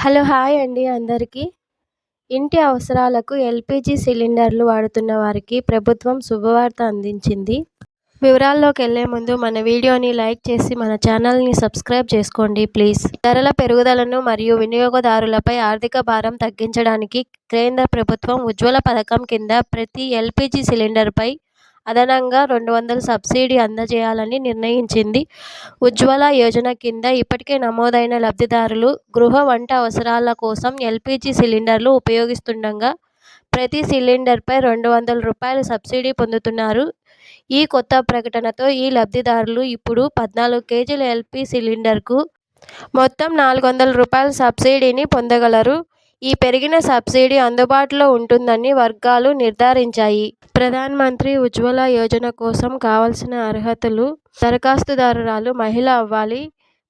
Hello hi అండి అందరికీ. ఇంటి అవసరాలకు ఎల్పిజి సిలిండర్లు వాడుతున్న వారికి ప్రభుత్వం శుభవార్త అందించింది. వివరాల్లోకి వెళ్ళే ముందు మన వీడియోని లైక్ చేసి మన ఛానల్ని సబ్స్క్రైబ్ చేసుకోండి ప్లీజ్. ధరల పెరుగుదలను మరియు వినియోగదారులపై ఆర్థిక భారం తగ్గించడానికి కేంద్ర ప్రభుత్వం ఉజ్వల పథకం కింద ప్రతి ఎల్పిజి సిలిండర్పై అదనంగా రెండు వందల సబ్సిడీ అందజేయాలని నిర్ణయించింది. ఉజ్వల యోజన కింద ఇప్పటికే నమోదైన లబ్ధిదారులు గృహ వంట అవసరాల కోసం ఎల్పిజి సిలిండర్లు ఉపయోగిస్తుండగా ప్రతి సిలిండర్పై రెండు వందల రూపాయలు సబ్సిడీ పొందుతున్నారు. ఈ కొత్త ప్రకటనతో ఈ లబ్ధిదారులు ఇప్పుడు పద్నాలుగు కేజీల ఎల్పి సిలిండర్కు మొత్తం నాలుగు వందల రూపాయల సబ్సిడీని పొందగలరు. ఈ పెరిగిన సబ్సిడీ అందుబాటులో ఉంటుందని వర్గాలు నిర్ధారించాయి. ప్రధాన్ మంత్రి ఉజ్వల యోజన కోసం కావాల్సిన అర్హతలు దరఖాస్తుదారురాలు మహిళ అవ్వాలి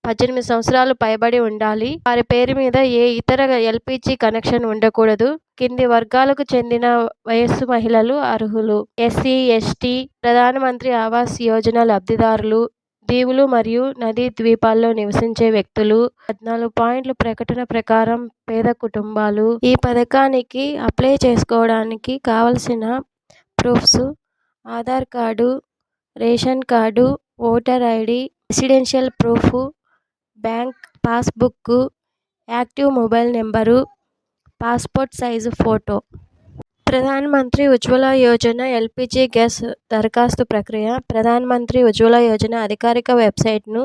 పద్దెనిమిది సంవత్సరాలు పైబడి ఉండాలి వారి పేరు మీద ఏ ఇతర ఎల్పిజి కనెక్షన్ ఉండకూడదు కింది వర్గాలకు చెందిన వయస్సు మహిళలు అర్హులు. ఎస్సీ ఎస్టీ ప్రధానమంత్రి ఆవాస్ యోజన లబ్ధిదారులు దీవులు మరియు నదీ ద్వీపాల్లో నివసించే వ్యక్తులు పద్నాలుగు పాయింట్ల ప్రకటన ప్రకారం పేద కుటుంబాలు ఈ పథకానికి అప్లై చేసుకోవడానికి కావలసిన proofs Aadhaar card ration card voter ID residential proof bank passbook active mobile number passport size photo. ప్రధాన మంత్రి ఉజ్వల యోజన ఎల్పిజి గ్యాస్ దరఖాస్తు ప్రక్రియ. ప్రధాన మంత్రి ఉజ్వల యోజన అధికారిక వెబ్సైట్ను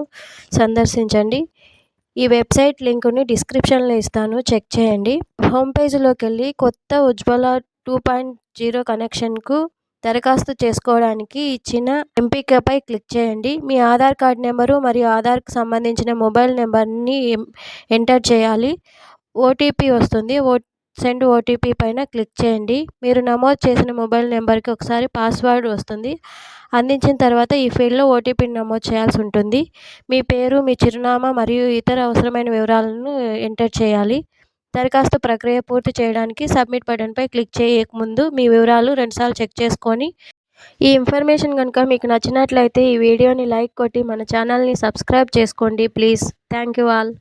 సందర్శించండి. ఈ వెబ్సైట్ లింకుని డిస్క్రిప్షన్లో ఇస్తాను. చెక్ చేయండి. హోమ్ పేజీలోకి వెళ్ళి కొత్త ఉజ్వల టూ పాయింట్ జీరో కనెక్షన్కు దరఖాస్తు చేసుకోవడానికి ఇచ్చిన ఎంపికపై క్లిక్ చేయండి. మీ ఆధార్ కార్డ్ నెంబరు మరియు ఆధార్కు సంబంధించిన మొబైల్ నెంబర్ని ఎంటర్ చేయాలి. ఓటీపీ వస్తుంది. ఓ సెండ్ ఓటీపీ పైన క్లిక్ చేయండి. మీరు నమోదు చేసిన మొబైల్ నెంబర్కి ఒకసారి పాస్వర్డ్ వస్తుంది. అందించిన తర్వాత ఈ ఫీల్డ్లో ఓటీపీని నమోదు చేయాల్సి ఉంటుంది. మీ పేరు మీ చిరునామా మరియు ఇతర అవసరమైన వివరాలను ఎంటర్ చేయాలి. దరఖాస్తు ప్రక్రియ పూర్తి చేయడానికి సబ్మిట్ బటన్పై క్లిక్ చేయకముందు మీ వివరాలు రెండుసార్లు చెక్ చేసుకొని ఈ ఇన్ఫర్మేషన్ కనుక మీకు నచ్చినట్లయితే ఈ వీడియోని లైక్ కొట్టి మన ఛానల్ని సబ్స్క్రైబ్ చేసుకోండి. ప్లీజ్. Thank you all.